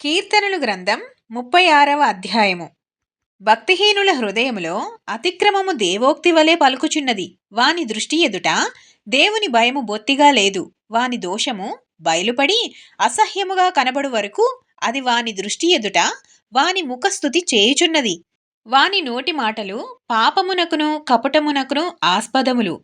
కీర్తనలు గ్రంథం ముప్పై ఆరవ అధ్యాయము. భక్తిహీనుల హృదయములో అతిక్రమము దేవోక్తి వలె పలుకుచున్నది. వాని దృష్టి ఎదుట దేవుని భయము బొత్తిగా లేదు. వాని దోషము బయలుపడి అసహ్యముగా కనబడు వరకు అది వాని దృష్టి ఎదుట వాని ముఖస్థుతి చేయుచున్నది. వాని నోటి మాటలు పాపమునకును కపటమునకును ఆస్పదములు.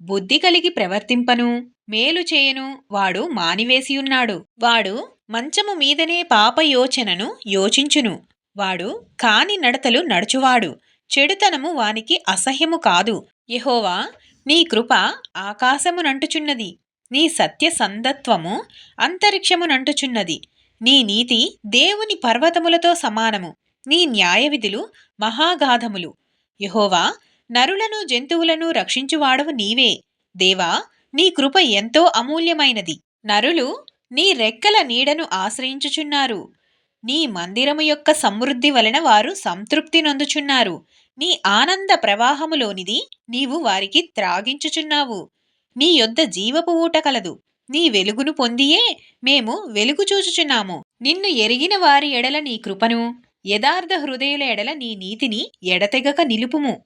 బుద్ధి కలిగి ప్రవర్తింపను. మేలు చేయను వాడు మానివేసియున్నాడు. వాడు మంచము మీదనే పాప యోచనను యోచించును. వాడు కాని నడతలు నడుచువాడు. చెడుతనము వానికి అసహ్యము కాదు. యహోవా నీ కృప ఆకాశమునంటుచున్నది నీ సత్య సందత్వము అంతరిక్షమునంటుచున్నది నీ నీతి దేవుని పర్వతములతో సమానము. నీ న్యాయవిధులు మహాగాధములు. యహోవా నరులను జంతువులను రక్షించువాడవు నీవే. దేవా నీ కృప ఎంతో అమూల్యమైనది. నరులు నీ రెక్కల నీడను ఆశ్రయించుచున్నారు. నీ మందిరము యొక్క సమృద్ధి వలన వారు సంతృప్తి నొందుచున్నారు. నీ ఆనంద ప్రవాహములోనిది నీవు వారికి త్రాగించుచున్నావు. నీ యొద్ద జీవపు ఊట కలదు. నీ వెలుగును పొందియే మేము వెలుగు చూచుచున్నాము. నిన్ను ఎరిగిన వారి ఎడల నీ కృపను యథార్థ హృదయుల ఎడల నీ నీతిని ఎడతెగక నిలుపుము.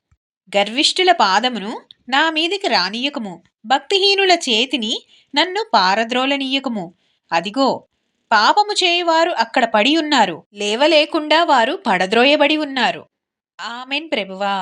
గర్విష్ఠుల పాదమును నా మీదికి రానియకము భక్తిహీనుల చేతిని నన్ను పారద్రోలనీయకము అదిగో పాపము చేయువారు అక్కడ పడి ఉన్నారు. లేవలేకుండా వారు పడద్రోయబడి ఉన్నారు. ఆమెన్ ప్రభువా.